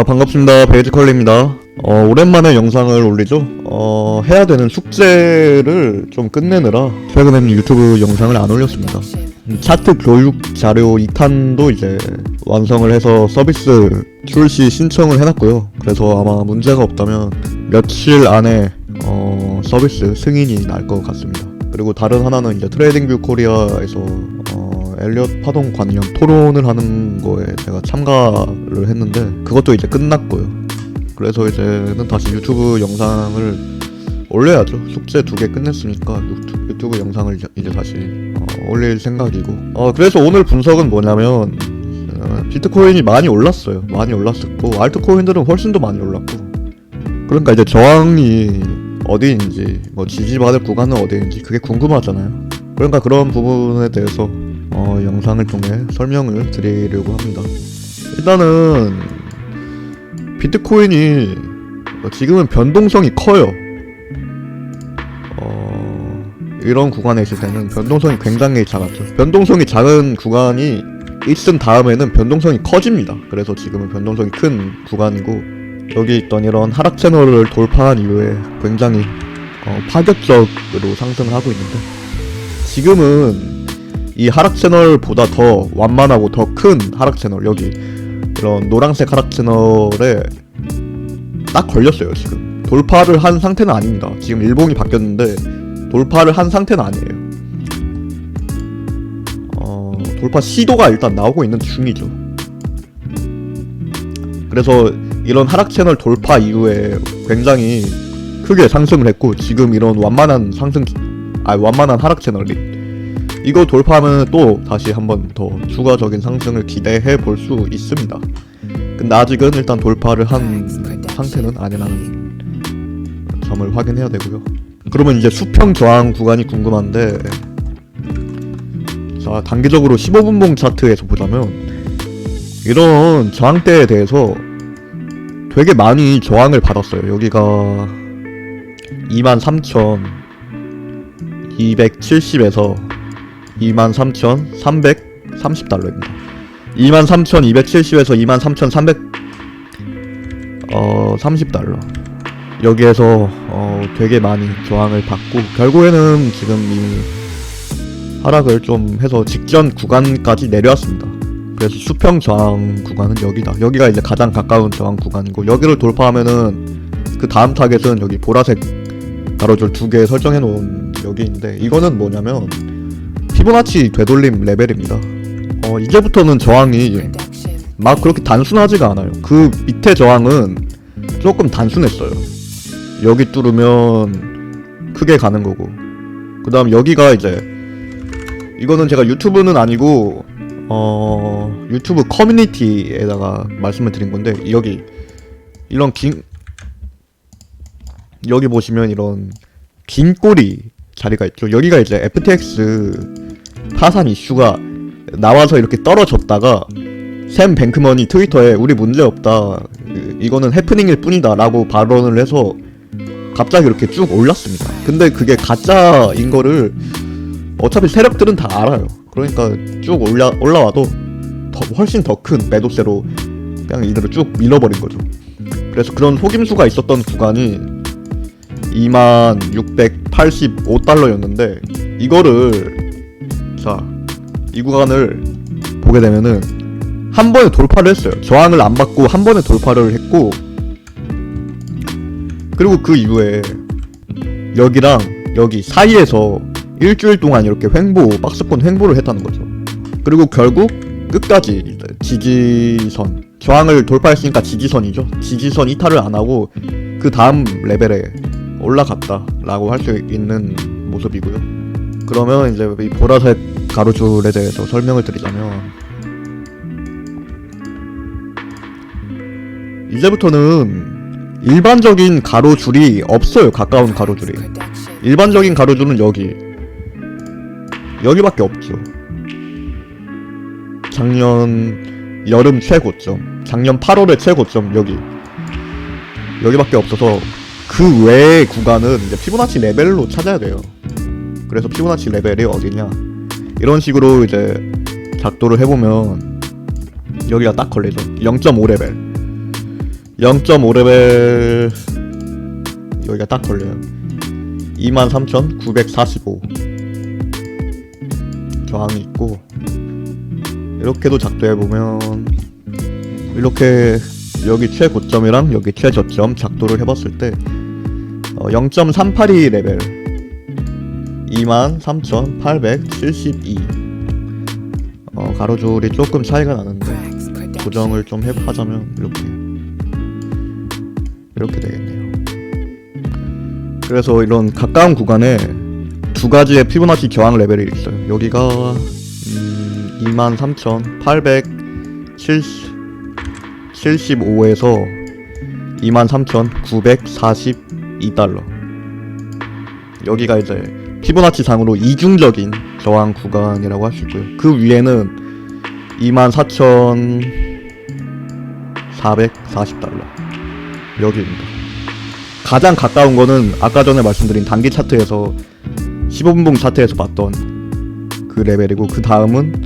자 반갑습니다. 베이지컬리입니다. 어, 오랜만에 영상을 올리죠? 어, 해야 되는 숙제를 좀 끝내느라 최근에는 유튜브 영상을 안 올렸습니다. 음, 차트 교육 자료 2탄도 이제 완성을 해서 서비스 출시 신청을 해놨고요. 그래서 아마 문제가 없다면 며칠 안에 어, 서비스 승인이 날 것 같습니다. 그리고 다른 하나는 이제 트레이딩 뷰 코리아에서 어, 엘리엇 파동 관련 토론을 하는 거에 제가 참가를 했는데 그것도 이제 끝났고요. 그래서 이제는 다시 유튜브 영상을 올려야죠. 숙제 두 개 끝냈으니까 유튜, 유튜브 영상을 이제 다시 어, 올릴 생각이고. 어, 그래서 오늘 분석은 뭐냐면 어, 비트코인이 많이 올랐어요. 많이 올랐었고 알트코인들은 훨씬 더 많이 올랐고. 그러니까 이제 저항이 어디인지 뭐 지지받을 구간은 어디인지 그게 궁금하잖아요. 그러니까 그런 부분에 대해서 어, 영상을 통해 설명을 드리려고 합니다. 일단은 비트코인이 지금은 변동성이 커요. 어, 이런 구간에 있을 때는 변동성이 굉장히 작았죠. 변동성이 작은 구간이 있은 다음에는 변동성이 커집니다. 그래서 지금은 변동성이 큰 구간이고 여기 있던 이런 하락 채널을 돌파한 이후에 굉장히 어, 파격적으로 상승을 하고 있는데 지금은 이 하락 채널보다 더 완만하고 더 큰 하락 채널 여기 이런 노란색 하락 채널에 딱 걸렸어요 지금. 돌파를 한 상태는 아닙니다. 지금 일봉이 바뀌었는데 돌파를 한 상태는 아니에요. 어, 돌파 시도가 일단 나오고 있는 중이죠. 그래서 이런 하락 채널 돌파 이후에 굉장히 크게 상승을 했고 지금 이런 완만한 상승 아 완만한 하락 채널이 이거 돌파하면 또 다시 한 번 더 추가적인 상승을 기대해 볼 수 있습니다. 근데 아직은 일단 돌파를 한 상태는 아니라는 점을 확인해야 되고요. 그러면 이제 수평 저항 구간이 궁금한데 자 단기적으로 15분봉 차트에서 보자면 이런 저항대에 대해서 되게 많이 저항을 받았어요. 여기가 23,270에서 23,330달러입니다. 23,270에서 23,300 어, 30달러. 여기에서 어, 되게 많이 저항을 받고 결국에는 지금 이 하락을 좀 해서 직전 구간까지 내려왔습니다. 그래서 수평 저항 구간은 여기다. 여기가 이제 가장 가까운 저항 구간이고 여기를 돌파하면은 그 다음 타겟은 여기 보라색 가로줄 두 개 설정해 놓은 여기인데 이거는 뭐냐면 피보나치 되돌림 레벨입니다. 어, 이제부터는 저항이 막 그렇게 단순하지가 않아요. 그 밑에 저항은 조금 단순했어요. 여기 뚫으면 크게 가는 거고. 그 다음 여기가 이제 이거는 제가 유튜브는 아니고 어 유튜브 커뮤니티에다가 말씀을 드린 건데 여기 이런 긴 여기 보시면 이런 긴 꼬리 자리가 있죠. 여기가 이제 FTX 파산 이슈가 나와서 이렇게 떨어졌다가 샘 뱅크먼이 트위터에 우리 문제 없다. 이거는 해프닝일 뿐이다 라고 발언을 해서 갑자기 이렇게 쭉 올랐습니다. 근데 그게 가짜인 거를 어차피 세력들은 다 알아요. 그러니까 쭉 올라 올라와도 더 훨씬 더 큰 매도세로 그냥 이대로 쭉 밀어버린 거죠. 그래서 그런 속임수가 있었던 구간이 2685달러였는데 이거를 자 이 구간을 보게 되면은 한 번에 돌파를 했어요. 저항을 안 받고 한 번에 돌파를 했고 그리고 그 이후에 여기랑 여기 사이에서 일주일 동안 이렇게 횡보 박스권 횡보를 했다는 거죠. 그리고 결국 끝까지 지지선 저항을 돌파했으니까 지지선이죠. 지지선 이탈을 안 하고 그 다음 레벨에 올라갔다라고 할 수 있는 모습이고요. 그러면 이제 이 보라색 가로줄에 대해서 설명을 드리자면 이제부터는 일반적인 가로줄이 없어요. 가까운 가로줄이. 일반적인 가로줄은 여기. 여기밖에 없죠. 작년 여름 최고점. 작년 8월의 최고점 여기. 여기밖에 없어서 그 외의 구간은 이제 피보나치 레벨로 찾아야 돼요. 그래서 피보나치 레벨이 어디냐? 이런 식으로 이제 작도를 해보면 여기가 딱 걸리죠. 0.5 레벨. 0.5레벨 여기가 딱 걸려요 23,945 저항이 있고 이렇게도 작도해보면 이렇게 여기 최고점이랑 여기 최저점 작도를 해봤을 때 어, 0.382 레벨 23,872 어, 가로줄이 조금 차이가 나는데 고정을 좀 해- 하자면 이렇게 이렇게 되겠네요. 그래서 이런 가까운 구간에 두 가지의 피보나치 저항 레벨이 있어요. 여기가 음, 23,875에서 23,942달러. 여기가 이제 피보나치 상으로 이중적인 저항 구간이라고 할 수 있고요. 그 위에는 24,440달러. 여기입니다. 가장 가까운 거는 아까 전에 말씀드린 단기 차트에서 15분봉 차트에서 봤던 그 레벨이고 그 다음은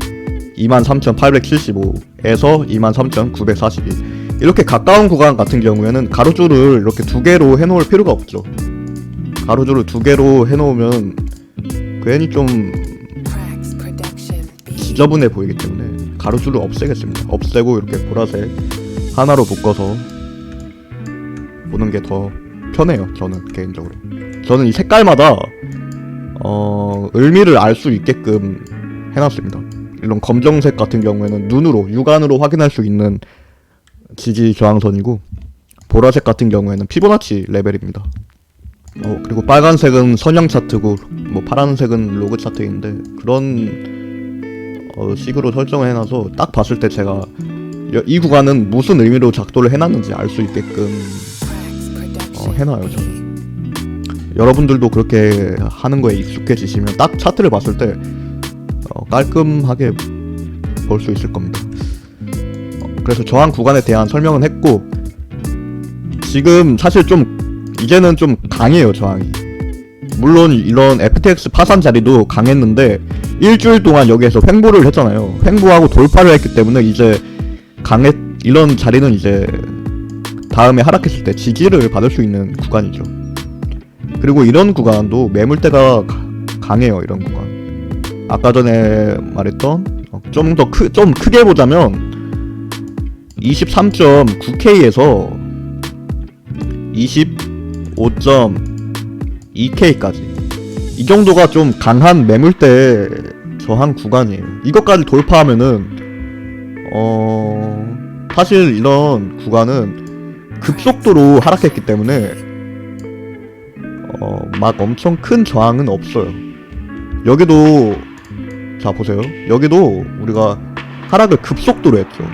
23,875에서 23,942 이렇게 가까운 구간 같은 경우에는 가로줄을 이렇게 두 개로 해놓을 필요가 없죠. 가로줄을 두 개로 해놓으면 괜히 좀 지저분해 보이기 때문에 가로줄을 없애겠습니다. 없애고 이렇게 보라색 하나로 묶어서 보는 게 더 편해요. 저는 개인적으로. 저는 이 색깔마다 어 의미를 알 수 있게끔 해놨습니다. 이런 검정색 같은 경우에는 눈으로 육안으로 확인할 수 있는 지지 저항선이고 보라색 같은 경우에는 피보나치 레벨입니다. 어 그리고 빨간색은 선형 차트고 뭐 파란색은 로그 차트인데 그런 어, 식으로 설정을 해놔서 딱 봤을 때 제가 여- 이 구간은 무슨 의미로 작도를 해놨는지 알 수 있게끔 어, 해놔요 저는. 여러분들도 그렇게 하는 거에 익숙해지시면 딱 차트를 봤을 때 어, 깔끔하게 볼 수 있을 겁니다. 어, 그래서 저항 구간에 대한 설명은 했고 지금 사실 좀 이제는 좀 강해요 저항이. 물론 이런 FTX 파산 자리도 강했는데 일주일 동안 여기에서 횡보를 했잖아요. 횡보하고 돌파를 했기 때문에 이제 강했 이런 자리는 이제 다음에 하락했을 때 지지를 받을 수 있는 구간이죠. 그리고 이런 구간도 매물대가 가- 강해요. 이런 구간. 아까 전에 말했던 좀더 크, 좀 크게 보자면 23.9K에서 25.2K까지 이 정도가 좀 강한 매물대 저항 구간이에요. 이것까지 돌파하면은 어 사실 이런 구간은 급속도로 하락했기 때문에 어 막 엄청 큰 저항은 없어요. 여기도 자 보세요. 여기도 우리가 하락을 급속도로 했죠.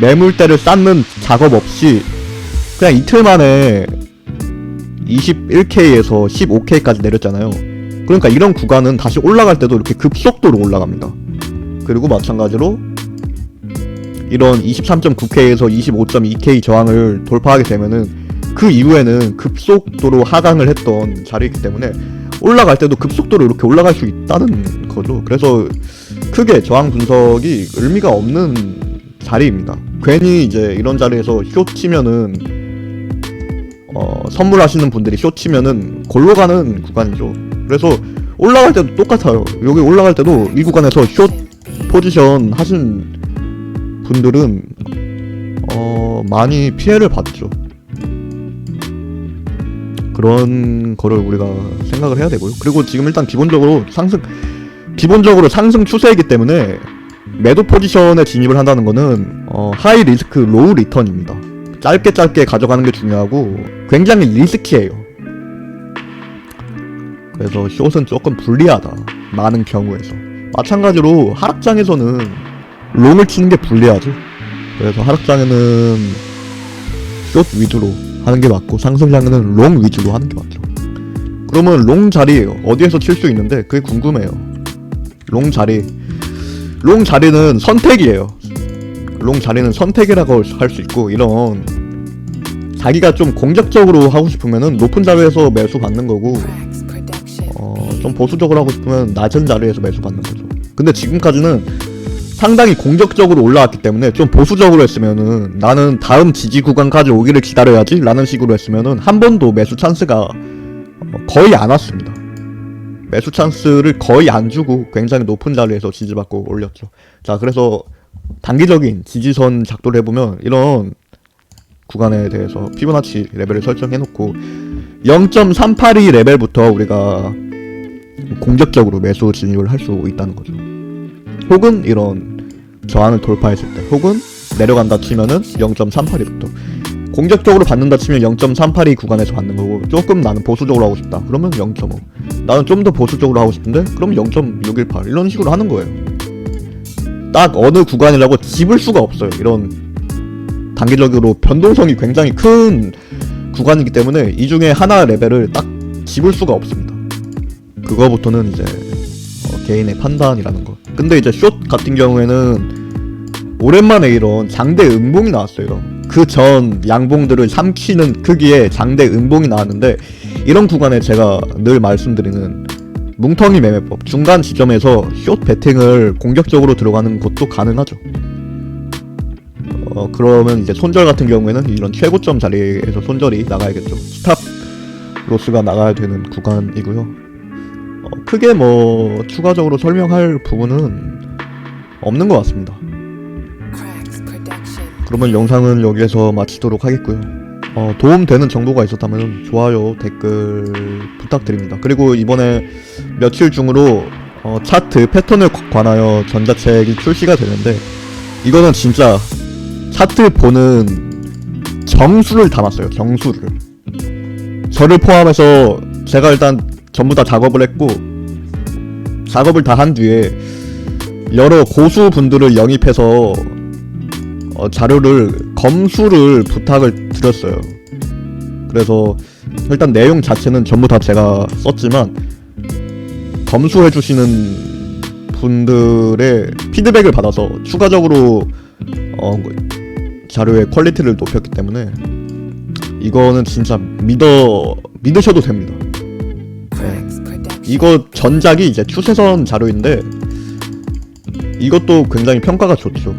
매물대를 쌓는 작업 없이 그냥 이틀 만에 21K에서 15K까지 내렸잖아요. 그러니까 이런 구간은 다시 올라갈 때도 이렇게 급속도로 올라갑니다. 그리고 마찬가지로 이런 23.9K에서 25.2K 저항을 돌파하게 되면은 그 이후에는 급속도로 하강을 했던 자리이기 때문에 올라갈 때도 급속도로 이렇게 올라갈 수 있다는 거죠. 그래서 크게 저항 분석이 의미가 없는 자리입니다. 괜히 이제 이런 자리에서 쇼 치면은 어, 선물하시는 분들이 쇼 치면은 골로 가는 구간이죠. 그래서 올라갈 때도 똑같아요. 여기 올라갈 때도 이 구간에서 쇼 포지션 하신 분들은 어, 많이 피해를 봤죠. 그런 거를 우리가 생각을 해야 되고요. 그리고 지금 일단 기본적으로 상승 기본적으로 상승 추세이기 때문에 매도 포지션에 진입을 한다는 거는 어, 하이 리스크 로우 리턴입니다. 짧게 짧게 가져가는 게 중요하고 굉장히 리스키해요. 그래서 숏은 조금 불리하다. 많은 경우에서. 마찬가지로 하락장에서는 롱을 치는 게 불리하죠. 그래서 하락장에는 숏 위주로 하는 게 맞고 상승장에는 롱 위주로 하는 게 맞죠. 그러면 롱 자리예요. 어디에서 칠 수 있는데 그게 궁금해요. 롱 자리. 롱 자리는 선택이에요. 롱 자리는 선택이라고 할 수 있고 이런 자기가 좀 공격적으로 하고 싶으면은 높은 자리에서 매수 받는 거고 어, 좀 보수적으로 하고 싶으면 낮은 자리에서 매수 받는 거죠. 근데 지금까지는 상당히 공격적으로 올라왔기 때문에 좀 보수적으로 했으면은 나는 다음 지지 구간까지 오기를 기다려야지 라는 식으로 했으면은 한 번도 매수 찬스가 어, 거의 안 왔습니다. 매수 찬스를 거의 안 주고 굉장히 높은 자리에서 지지받고 올렸죠. 자, 그래서 단기적인 지지선 작도를 해보면 이런 구간에 대해서 피보나치 레벨을 설정해놓고 0.382 레벨부터 우리가 공격적으로 매수 진입을 할 수 있다는 거죠. 혹은 이런 저항을 돌파했을 때, 혹은 내려간다 치면은 0.382부터 공격적으로 받는다 치면 0.382 구간에서 받는 거고 조금 나는 보수적으로 하고 싶다. 그러면 0.5. 나는 좀 더 보수적으로 하고 싶은데 그럼 0.618 이런 식으로 하는 거예요. 딱 어느 구간이라고 집을 수가 없어요. 이런 단기적으로 변동성이 굉장히 큰 구간이기 때문에 이 중에 하나 레벨을 딱 집을 수가 없습니다. 그거부터는 이제 어, 개인의 판단이라는 거. 근데 이제 숏 같은 경우에는 오랜만에 이런 장대 음봉이 나왔어요. 그 전 양봉들을 삼키는 크기의 장대 음봉이 나왔는데 이런 구간에 제가 늘 말씀드리는 뭉텅이 매매법 중간 지점에서 숏 배팅을 공격적으로 들어가는 것도 가능하죠. 어 그러면 이제 손절 같은 경우에는 이런 최고점 자리에서 손절이 나가야겠죠. 스탑 로스가 나가야 되는 구간이고요. 어, 크게 뭐 추가적으로 설명할 부분은 없는 것 같습니다. 그러면 영상은 여기에서 마치도록 하겠고요. 어, 도움되는 정보가 있었다면 좋아요, 댓글 부탁드립니다. 그리고 이번에 며칠 중으로 어, 차트 패턴을 관- 관하여 전자책이 출시가 되는데 이거는 진짜 차트 보는 정수를 담았어요. 정수를. 저를 포함해서 제가 일단 전부 다 작업을 했고 작업을 다 한 뒤에 여러 고수 분들을 영입해서 어, 자료를 검수를 부탁을 드렸어요. 그래서 일단 내용 자체는 전부 다 제가 썼지만 검수해 주시는 분들의 피드백을 받아서 추가적으로 어, 자료의 퀄리티를 높였기 때문에 이거는 진짜 믿어 믿으셔도 됩니다. Production. 이거 전작이 이제 추세선 자료인데 이것도 굉장히 평가가 좋죠.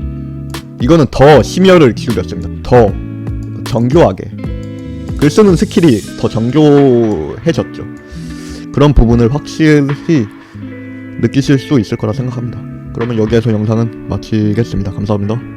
이거는 더 심혈을 기울였습니다. 더 정교하게 글 쓰는 스킬이 더 정교해졌죠. 그런 부분을 확실히 느끼실 수 있을 거라 생각합니다. 그러면 여기에서 영상은 마치겠습니다. 감사합니다.